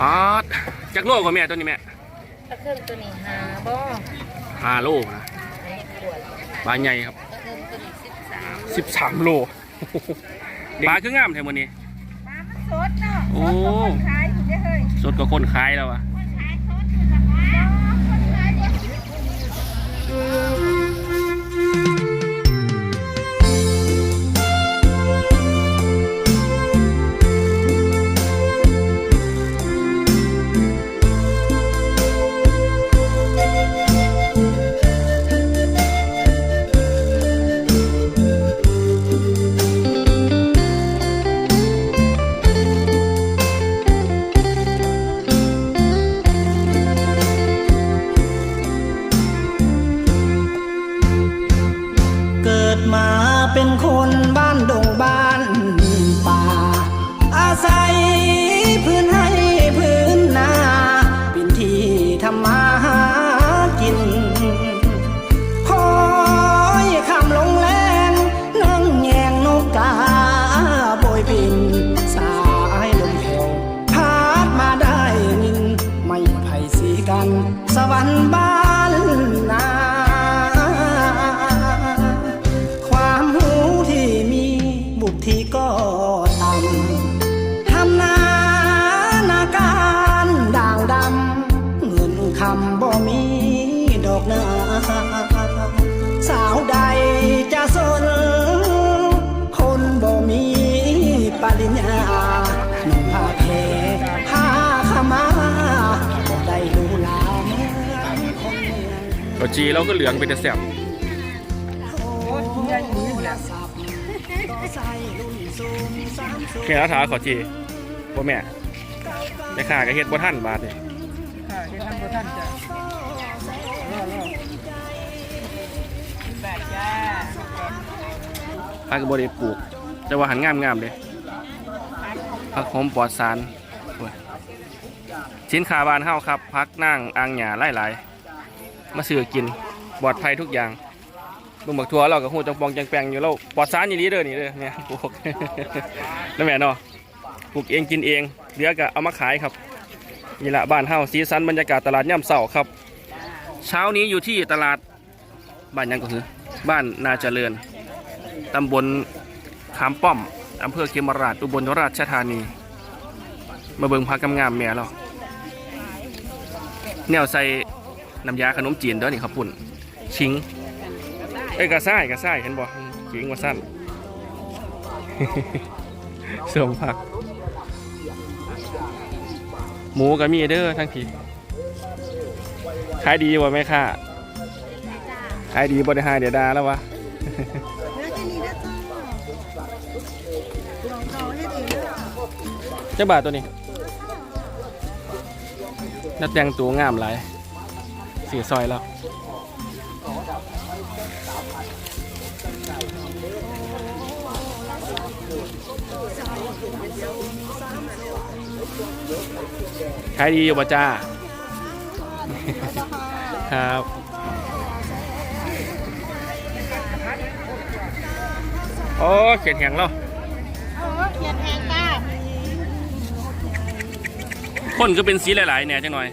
อ๋อจักโลกว่าแม่ตัวนี้แม่ตะเครื่องตัวนี้หาบ่ห้าโลนะอันนี้ขวดปลาใหญ่ครับตะเครื่องตัวนี้สิบสามสิบสามโลปลาคืองามแท้มื้อนี้ปลามันสดเนาะโอ้ขายอยู่ได้อเฮ้ย สดกว่าคนขายแล้วอะ องตัวจีเราก็เหลืองเป็นแต่แซ่บแค่ราถาขอจีบ่แม่แม่ค้าก็เฮ็ดบ่ทันบาทนี่ค่ะเฮ็ดทำบ่ทันจ้ะรอรอแปดจ้าพักก็บ่ได้ปลูก แต่ว่าหันงามๆเด้พักหอมปลอดสารโอ้ยสินค้าบ้านเฮาครับพักนั่งอ่างหญ้าหลายๆ มาซื้อกินปลอดภัยทุกอย่างบิ่งบักทัวเราก็ฮู้จังปองจังแปงอยู่แล้วปลอดสารอีหลีเด้อนี่เด้อเนี่ยปลูกแล้วแหม่เนาะปลูกเองกินเองเหลือก็เอามาขายครับนี่ละบ้านเฮาสีสันบรรยากาศตลาดย่ำเสาครับ เช้านี้อยู่ที่ตลาดบ้านยังก็คือ บ้านนาเจริญตำบลขามป้อมอำเภอเขมราชอุบลราชธานี มาเบิ่งพากำงามแม่เราแนวใส่ น้ำยาขนมจีนเด้อนี่ครับปุ่นชิงเอ้ยกระซ่ายกระซ่ายเห็นบ่ชิงว่าสั้นเสริมผัก หมูก็มีเด้อทั้งทีขายดีบ่แม่ค่ะขายดีบ่ได้หายเดี๋ยวดาแล้ววะเจ้าบาทตัวนี้น่าแต่งตัวงามหลาย สีซอยแล้วขายดีอยู่ป่ะจ้า ครับโอ้เขียนแข็งแล้วโอ้เขียนแพงจ้าคนก็เป็นสีหลายๆเนี่ยจังหน่อย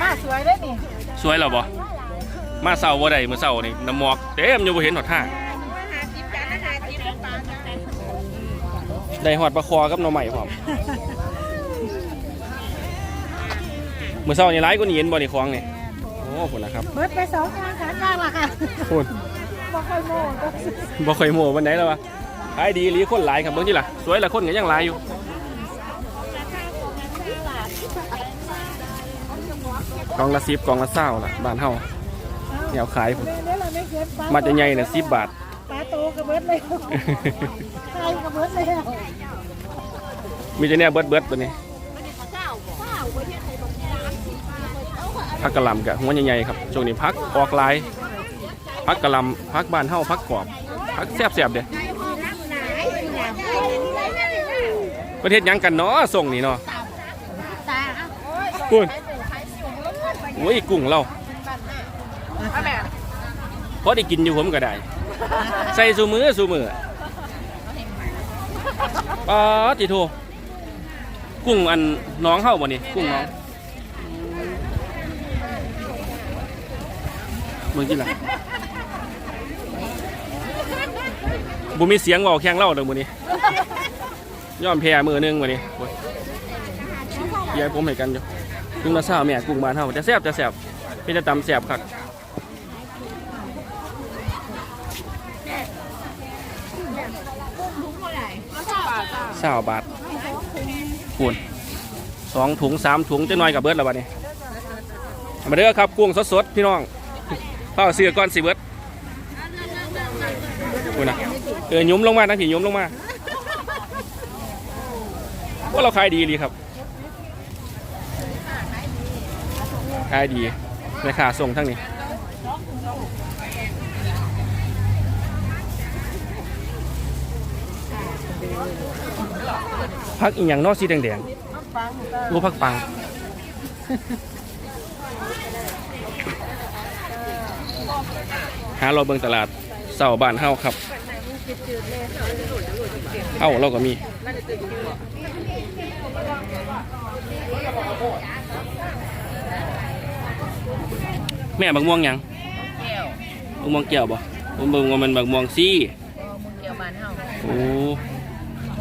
มาสวยเลยนี่สวยเหรอบ่มาเศร้าบ่ได้เมื่อเศร้านี่น้ำหมอกเต็มอยู่บ่เห็นหอดทางมาหาจิบจานละหาจิบปลาจ้าได้หอดปลาคอกับหน่อใหม่พร้อมเมื่อเศร้านี่ร้ายกว่านี้เห็นบ่นี่คลองนี่โอ้พุ่นนะครับเบิดไปสองทางขาจ้างละค่ะพุ่นบ่ค่อยโม่ก็บ่ค่อยโม้ปานใดแล้ววะขายดีอีหลีคนหลายครับเบิ่งที่ล่ะสวยละคนก็ยังหลายอยู่ กล่องละ10กล่องละ20ล่ะบ้านเฮาแนวขายพุ่นเนี่ยเราไม่เขียนปลามาจะใหญ่น่ะ10บาท ปลาโตก็เบิดเลยใช่ก็เบิดเลยมีแต่เนี่ยเบิดเบิดตัวนี้พักกะหล่ำกับหัวใหญ่ๆครับช่วงนี้พักออกหลายพักกะหล่ำพักบ้านเฮาพักกรอบพักแซ่บๆเด้ประเทศหยังกันเนาะส่งนี่เนาะตาคุณ โอ้ยกุ้งเราเพอได้กินอยู่ผมก็ได้ ใส่สูมือสูมือปาติโทกุ้งอันน้องเข้าบ่นี่กุ้งน้องมึงกินละบุมีเสียงว่าแข่งเล่าเด้อมื้อนี้ย่อมแพ้มือหนึงมือนี้โอ้ยเฮียผมให้กันอยู่ กุ้งละซ่าแม่กุ้งบานเฮาจะแซ่บจะแซ่บเป็นจะตำแซ่บคักสาวบาทคูณสองถุงสามถุงจะน้อยกับเบิร์ดแล้วบัดนี้มาเด้อครับกุ้งสดๆพี่น้องเข้าเสือก้อนสิเบิร์ดคูณนะเออยุ้มลงมานะพี่ยุ้มลงมาว่าเราขายดีดีครับ ขายดีราคาส่งทั้งนี้พักอีกอย่างเนอกสีแดงๆรูปพักปัง หาเราเบิ่งตลาดเสาบ้านเฮาครับ เอ้าเราก็มี แม่บักม่วงหยังแก้วบักม่วงแก้วบ่ผมเบิ่งว่ามันบักม่วงซี่มึงเกี่ยวมันเฮาโอ้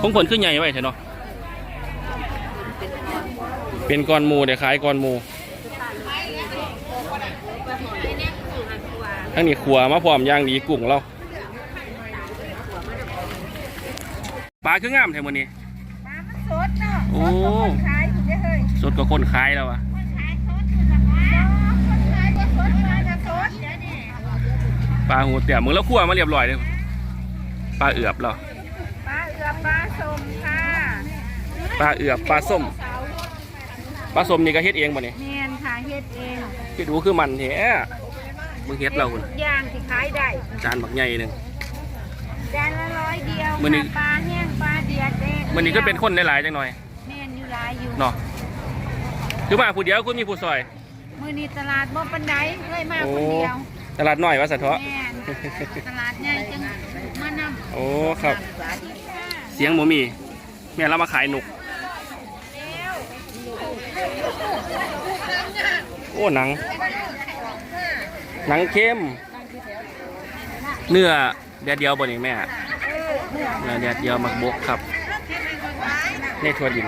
ของผลขึ้นใหญ่ไว้เถอะเนาะเป็นก้อนหมูเดี๋ยวขายก้อนหมูทั้งนี้ขัวมาพร้อมอย่างดีกุ้งเราปลาคืองามแท้มื้อนี้ ปลามันสดเนาะโอ้ขายอยู่เด้อเฮ้ยสดกว่าคนขายแล้วอะคนขายสดอยู่นะคนขายบ่สดปลาจะสดเดี๋ยวนี้ ปลาหูเตี่ยมึงแล้วขัวมาเรียบร้อยเลยปลาเอือบเราปลาเอือบปลาส้มค่ะปลาเอือบปลาส้มปลาส้มนี่ก็เฮ็ดเองบ่เนี่ยแม่นค่ะเฮ็ดเองที่ดูคือมันแท้มึงเฮ็ดเราพุ่นทุกอย่างที่ขายได้จานบักใหญ่หนึงจานละร้อยเดียวมื้อนี้ค่ะปลาแห้งปลาเดียดเด้มันนี่ก็เป็นคนหลายๆจังหน่อยแม่นอยู่หลายอยู่เนาะคือมาผู้เดียวคุณมีผู้ซอยมื้อนี้ตลาดบ่ปานใดเลยมาคนเดียว ตลาดน้อยว่าสันเถาะ แม่นตลาดใหญ่จังมานำโอ้ครับ เสียงหมูมีแม่เรามาขายหนุก โอ้หนัง หนังเข้ม เนื้อแดดเดียวบ่นี่แม่เนื้อแดดเดียวหมักบกครับในทัวดิน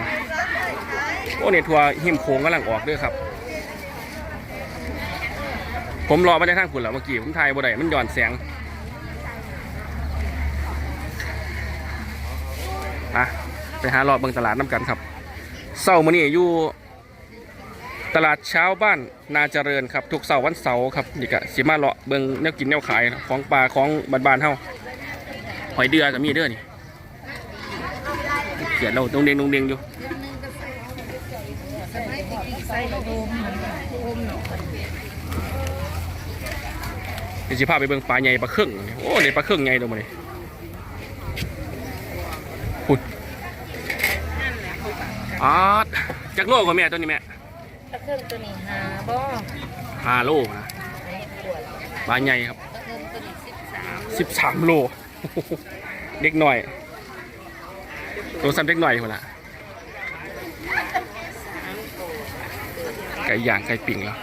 โอ้ในทัวหิมโค้งกำลังออกด้วยครับ ผมรอมาได้ทางคุณแล้วเมื่อกี้ผมถ่ายบ่ได้มันหย่อนแสงอะไปหารอบเบิ่งตลาดน้ำกันครับเสาร์มื้อนี้อยู่ตลาดเช้าบ้านนาเจริญครับทุกเสาร์วันเสาร์ครับนี่ก็สิมาเลาะเบิ่งแนวกินแนวขายของปลาของบ้านๆเฮาหอยเดือก็มีเด้อนี่เขียนเราตรงเดงตรงเดงอยู่ เดี๋ยวสิพาไปเบิ่งปลาใหญ่ปลาเครื่องโอ้เนี่ยปลาเครื่องใหญ่ตรงมาเลยพุ่นอาดจักโลกว่าแม่ตัวนี้แม่ตะเครื่องตัวนี้หาบ่ห้าโลนะปลาใหญ่ครับตะเครื่องตัวนี้13สิบสามโลเด็กหน่อย ตัวซ้ำเด็กหน่อยคนละไก่ย่างไก่ปิ่งแล้ว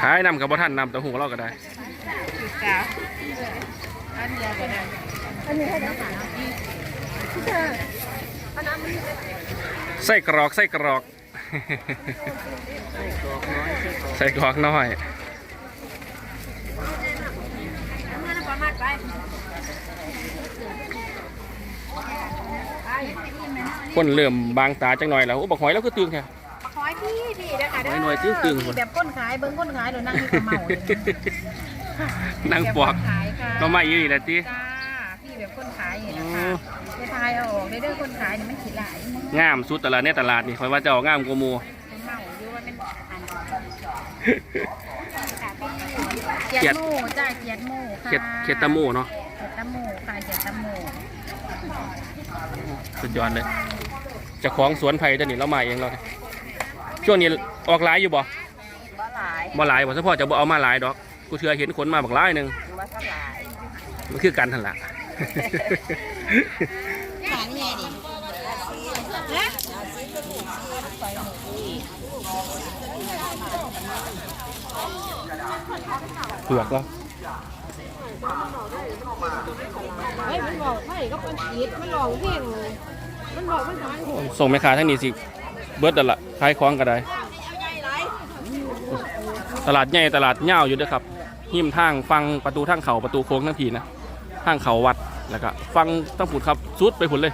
ขายนำกับบ่ท่านนำแต่หูเราก็ได้จ้าอันเดียวก็ได้ไส้กรอกไส้กรอกไส้กรอกน้อย คนเริ่มบางตาจังหน่อยแล้วโอ้บักหอยแล้วคือตึงแค่ขอยพี่พี่เด้อค่ะเด้ขอยหน่อยตึ้งๆพี่แบบก้นขายเบิ่งก้นขายเดี๋ยวนั่งอยู่กับเมาเลยนั่งปอกแบบคนขายค่ะเราไม่อยู่นี่แหละจีจ้าพี่แบบก้นขายอย่างนี้นะคะไปทายเอาออกได้เด้อก้นขายนี่มันขี้หลายมึงงามสุดตลาดในตลาดนี่คอยว่าจะเอางามกว่าหมูเมาอยู่ว่าเป็นอันเกียดหมูจ้าเกียดหมูค่ะเขียดเขียดตะหมูเนาะ เกียดตะหมูค่ะเกียดตะหมู สุดยอดเลยเจะของสวนไผ่ตัวนี้เรามาเองเราเนี่ยช่วงนี้ออกหลายอยู่บ่บ่หลายบ่หลายบ่เฉพาะจะบ่เอามาหลายดอก กูเชื่อเห็นคนมาบักร้ายหนึ่งว่าทั้งหลายมันคือกันทันละขายแม่ดินะเผือกก็ เฮ้ยมันบอกไทยก็มันอีดมันลองเพลงมันบอกมันทางส่งแม่ค้าทั้งนี้สิเบิร์ดนั่นละขายของก็ได้ ตลาดใหญ่ตลาดเง่าอยู่เด้วยครับหิมทางฟังประตูทางเขาประตูโค้งทั้งผีนะทางเขาวัดแล้วก็ฟังตั้งผุดครับสุดไปผุดเลย